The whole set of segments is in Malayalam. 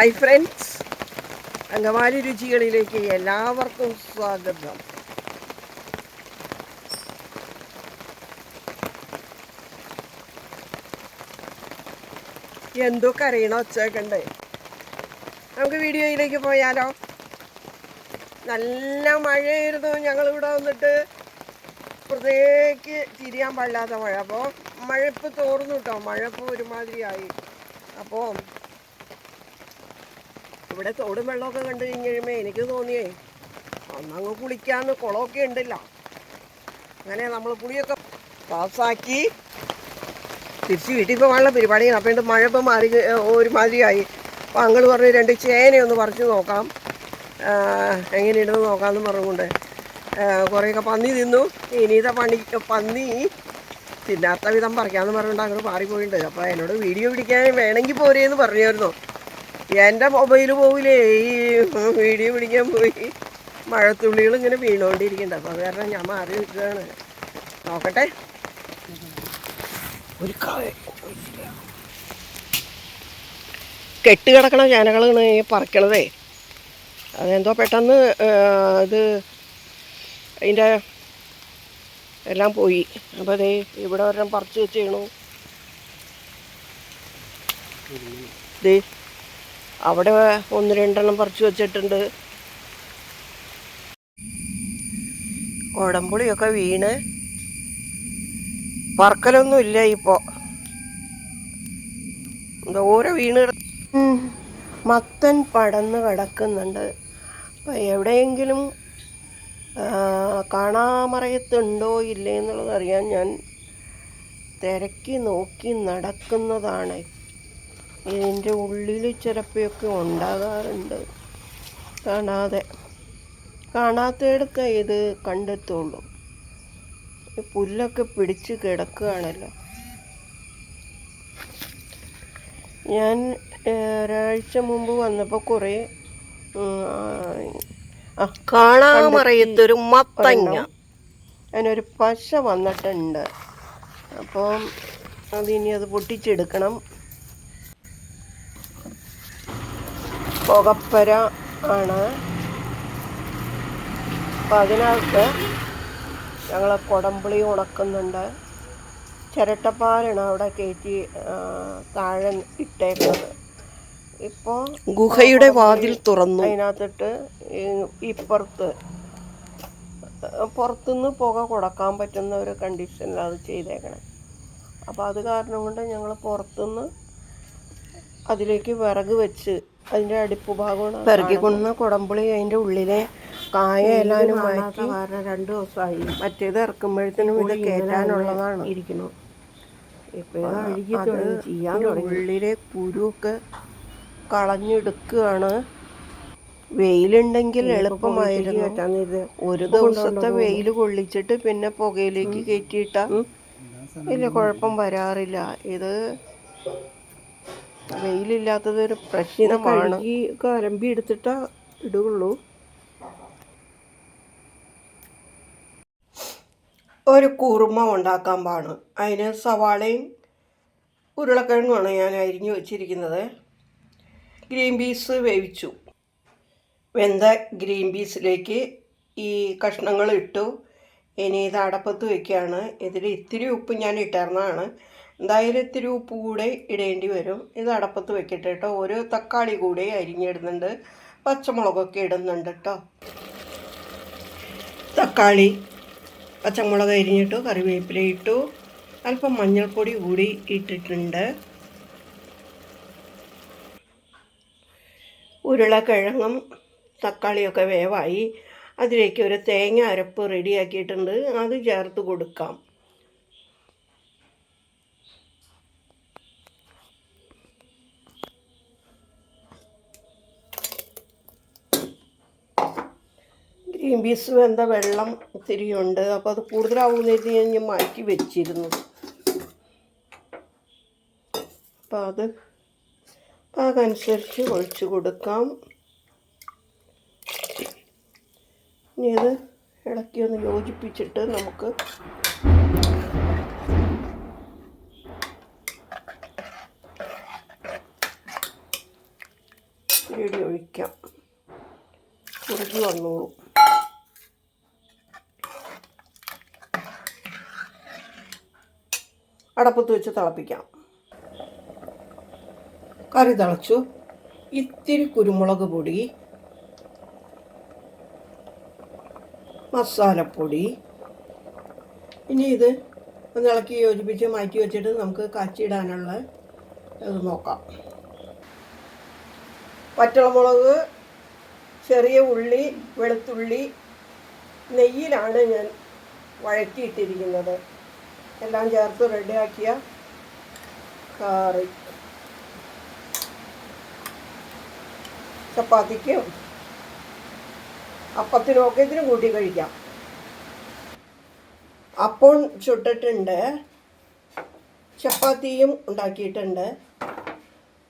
ഹായ് ഫ്രണ്ട്സ് അങ്കമാലി രുചികളിലേക്ക് എല്ലാവർക്കും സ്വാഗതം. എന്തോ കരയണ ഒച്ചേക്കണ്ടേ നമുക്ക് വീഡിയോയിലേക്ക് പോയാലോ? നല്ല മഴയായിരുന്നു. ഞങ്ങളിവിടെ വന്നിട്ട് പുറത്തേക്ക് തിരിയാൻ പാടില്ലാത്ത മഴ. അപ്പോൾ മഴപ്പ് തോർന്നു കേട്ടോ. മഴ ഇപ്പോൾ ഒരുമാതിരിയായി. അപ്പോൾ ഇവിടെ തോടും വെള്ളമൊക്കെ കണ്ടു കഴിഞ്ഞ് എനിക്ക് തോന്നിയേ അന്നങ്ങ് കുളിക്കാന്ന് കുളമൊക്കെ ഉണ്ടല്ല. അങ്ങനെ നമ്മൾ കുളിയൊക്കെ പാസ്സാക്കി തിരിച്ച് വീട്ടിൽ പോകാനുള്ള പരിപാടിയാണ് അപ്പം എന്റെ മഴ ഇപ്പം മാറി ഒരുമാതിരിയായി. അപ്പോൾ അങ്ങൾ പറഞ്ഞ് രണ്ട് ചേനയൊന്ന് പറിച്ച് നോക്കാം. എങ്ങനെയുണ്ടെന്ന് നോക്കാമെന്ന് പറഞ്ഞുകൊണ്ട് കുറേയൊക്കെ പന്നി തിന്നു. ഇനിയത്തെ പണി പന്നി തിന്നാത്ത വിധം പറിക്കാമെന്ന് പറഞ്ഞുകൊണ്ട് അങ്ങോട്ട് മാറിപ്പോയിട്ടുണ്ട്. അപ്പോൾ എന്നോട് വീഡിയോ പിടിക്കാൻ വേണമെങ്കിൽ പോരേന്ന് പറഞ്ഞായിരുന്നു. എന്റെ മൊബൈൽ പോവില്ലേ? ഈ വീഡിയോ പിടിക്കാൻ പോയി. മഴത്തുള്ളികൾ ഇങ്ങനെ വീണുകൊണ്ടിരിക്കുന്നുണ്ട് അപ്പോൾ കാരണം ഞാൻ മാറി നിൽക്കുകയാണ്. നോക്കട്ടെ. ഒരു കെട്ട് കിടക്കണ ഈ പറക്കണതേ. അതെന്തോ പെട്ടെന്ന് ഇത് അതിന്റെ എല്ലാം പോയി. അപ്പോൾ അതേ ഇവിടെ ഒരെണ്ണം പറിച്ച് ചെയ്യണു ദേ അവിടെ ഒന്ന് രണ്ടെണ്ണം പറിച്ചു വെച്ചിട്ടുണ്ട്. കുടംപുളിയൊക്കെ വീണ്. പറക്കലൊന്നും ഇല്ല ഇപ്പോൾ ഓരോ വീണ് മത്തൻ പടന്ന് കിടക്കുന്നുണ്ട്. അപ്പം എവിടെയെങ്കിലും കാണാമറയത്തുണ്ടോ ഇല്ലേ എന്നുള്ളത് അറിയാൻ ഞാൻ തിരക്കി നോക്കി നടക്കുന്നതാണ് ഇതിന്റെ ഉള്ളിൽ ചിലപ്പോഴൊക്കെ ഉണ്ടാകാറുണ്ട്. കാണാതെ. കാണാത്തയിടത്ത് ഇത് കണ്ടെത്തുള്ളൂ. പുല്ലൊക്കെ പിടിച്ച് കിടക്കുകയാണല്ലോ. ഞാൻ ഒരാഴ്ച മുമ്പ് വന്നപ്പോൾ കുറേ കാണാമറിയത്തൊരു മത്തങ്ങ. അതിനൊരു പശ വന്നിട്ടുണ്ട്. അപ്പം അതിനി അത് പൊട്ടിച്ചെടുക്കണം. പുകപ്പര ആണ്. അപ്പം അതിനകത്ത് ഞങ്ങൾ കുടംപുളി ഉണക്കുന്നുണ്ട്. ചിരട്ടപ്പാലാണ് അവിടെ കയറ്റി താഴെ ഇട്ടേക്കുന്നത്. ഇപ്പോൾ ഗുഹയുടെ വാതിൽ തുറന്നു. അതിനകത്തിട്ട് ഇപ്പുറത്ത് പുറത്തുനിന്ന് പുക കൊടുക്കാൻ പറ്റുന്ന ഒരു കണ്ടീഷനിലത് അത് ചെയ്തേക്കണേ. അപ്പോൾ അത് കാരണം കൊണ്ട് ഞങ്ങൾ പുറത്തുനിന്ന് അതിലേക്ക് വിറക് വെച്ച് അതിന്റെ അടുപ്പ് ഭാഗമാണ് വിറകി കൊണ്ടുവന്ന കുടംപുളി അതിന്റെ ഉള്ളിലെ കായ എല്ലാവരും മാറ്റി കാരണം രണ്ട് ദിവസമായി. മറ്റേത് ഇറക്കുമ്പോഴത്തേനും ഇത് കയറ്റാനുള്ളതാണ്. ഇരിക്കുന്നു. ഉള്ളിലെ കുരുവൊക്കെ കളഞ്ഞെടുക്കുകയാണ്. വെയിലുണ്ടെങ്കിൽ എളുപ്പമായിരുന്നു. ഒരു ദിവസത്തെ വെയിൽ കൊള്ളിച്ചിട്ട് പിന്നെ പുകയിലേക്ക് കയറ്റിയിട്ട ഇല്ല കുഴപ്പം വരാറില്ല. ഇത് വെയിലില്ലാത്തത് ഒരു പ്രശ്നമാണ്. ഈ കരമ്പി എടുത്തിട്ടാ ഇടുകയുള്ളൂ. ഒരു കുറുമ ഉണ്ടാക്കാൻ പാണ് അതിന് സവാളയും ഉരുളക്കിഴങ്ങുമാണ് ഞാൻ അരിഞ്ഞു വെച്ചിരിക്കുന്നത്. ഗ്രീൻ പീസ് വേവിച്ചു. വെന്ത ഗ്രീൻ പീസിലേക്ക് ഈ കഷ്ണങ്ങൾ ഇട്ടു. ഇനി ഇത് അടപ്പത്ത് വയ്ക്കുകയാണ് ഇതിൽ ഇത്തിരി ഉപ്പ് ഞാൻ ഇട്ടിരുന്നതാണ് എന്തായാലും ഇത്തിരി ഉപ്പ് കൂടെ ഇടേണ്ടി വരും. ഇത് അടപ്പത്ത് വെക്കട്ടെ കേട്ടോ. ഒരു തക്കാളി കൂടെ അരിഞ്ഞിടുന്നുണ്ട്. പച്ചമുളകൊക്കെ ഇടുന്നുണ്ട് കേട്ടോ. തക്കാളി പച്ചമുളക് അരിഞ്ഞിട്ട് കറിവേപ്പില ഇട്ടു. അല്പം മഞ്ഞൾപ്പൊടി കൂടി ഇട്ടിട്ടുണ്ട്. ഉരുളക്കിഴങ്ങും തക്കാളിയൊക്കെ വേവായി. അതിലേക്ക് ഒരു തേങ്ങ അരപ്പ് റെഡിയാക്കിയിട്ടുണ്ട് അത് ചേർത്ത് കൊടുക്കാം. ഗ്രീൻ പീസ് വെന്ത വെള്ളം ഇത്തിരിയുണ്ട് അപ്പോൾ അത് കൂടുതലാവുന്നതിന് ഞാൻ ഞാൻ മാറ്റി വെച്ചിരുന്നു. അപ്പോൾ അത് പാകനുസരിച്ച് ഒഴിച്ചു കൊടുക്കാം. ഇനി ഇത് ഇളക്കി ഒന്ന് യോജിപ്പിച്ചിട്ട് നമുക്ക് ഇടി ഒഴിക്കാം. കുറുകി വന്നോളൂ. അടപ്പത്ത് വെച്ച് തിളപ്പിക്കാം. കറി തിളച്ചു. ഇത്തിരി കുരുമുളക് പൊടി മസാലപ്പൊടി. ഇനി ഇത് ഒന്ന് ഇളക്കി യോജിപ്പിച്ച് മാറ്റി വെച്ചിട്ട് നമുക്ക് കാച്ചിടാനുള്ള ഇത് നോക്കാം. പച്ചളമുളക് ചെറിയ ഉള്ളി വെളുത്തുള്ളി നെയ്യിലാണ് ഞാൻ വഴറ്റിയിട്ടിരിക്കുന്നത്. എല്ലാം ചേർത്ത് റെഡി ആക്കിയ കറി. ചപ്പാത്തിക്കും അപ്പത്തിനും ഒക്കെ ഇതിനും കൂട്ടി കഴിക്കാം. അപ്പം ചുട്ടിട്ടുണ്ട്. ചപ്പാത്തിയും ഉണ്ടാക്കിയിട്ടുണ്ട്.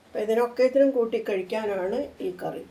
അപ്പം ഇതിനൊക്കെ ഇതിനും കൂട്ടി കഴിക്കാനാണ് ഈ കറി.